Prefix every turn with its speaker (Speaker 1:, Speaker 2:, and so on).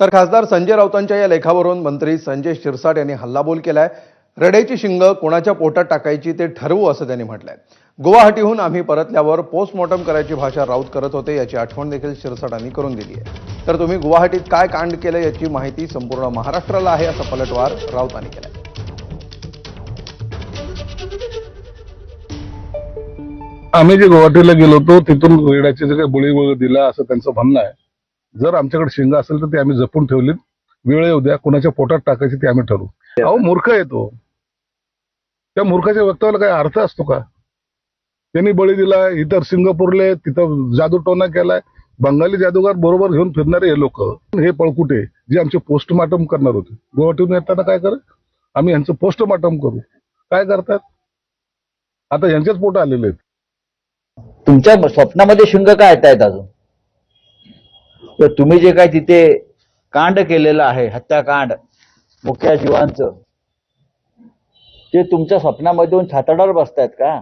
Speaker 1: तर खासदार संजय राऊतांच्या या लेखावरून मंत्री संजय शिरसाट यांनी हल्लाबोल केलाय. रडेची शिंग कोणाच्या पोटात टाकायची ते ठरवू असं त्यांनी म्हटलंय. गुवाहाटीहून आम्ही परतल्यावर पोस्टमॉर्टम करायची भाषा राऊत करत होते याची आठवण देखील शिरसाटांनी करून दिली आहे. तर तुम्ही गुवाहाटीत काय कांड केलं याची माहिती संपूर्ण महाराष्ट्राला आहे असा पलटवार राऊतांनी केलाय.
Speaker 2: आम्ही जे गुवाहाटीला गेलो होतो तिथून रेडाचे जे काही बळी वगैरे दिला असं त्यांचं म्हणणं आहे. जर आमच्याकडे शेंगा असेल तर ते आम्ही जपून ठेवलीत. वेळ येऊ द्या कुणाच्या पोटात टाकायची ते आम्ही ठरवू. अहो मूर्ख येतो त्या मूर्खाच्या वक्तव्याला काही अर्थ असतो का? त्यांनी बळी दिला इतर सिंगापूरले तिथं जादूटोना केलाय. बंगाली जादूगार बरोबर घेऊन फिरणारे हे लोक. हे पळकुटे जे आमचे पोस्टमार्टम करणार होते. गुवाहाटीहून येताना काय करत? आम्ही यांचं पोस्टमार्टम करू. काय करतात? आता यांच्याच पोट आलेले आहेत.
Speaker 3: तुमच्या स्वप्नामध्ये शिंग काय येत आहेत अजून? तर तुम्ही जे काय तिथे कांड केलेलं आहे हत्याकांड मुख्य जीवांचं ते तुमच्या स्वप्नामध्ये येऊन छातडावर बसतायत का?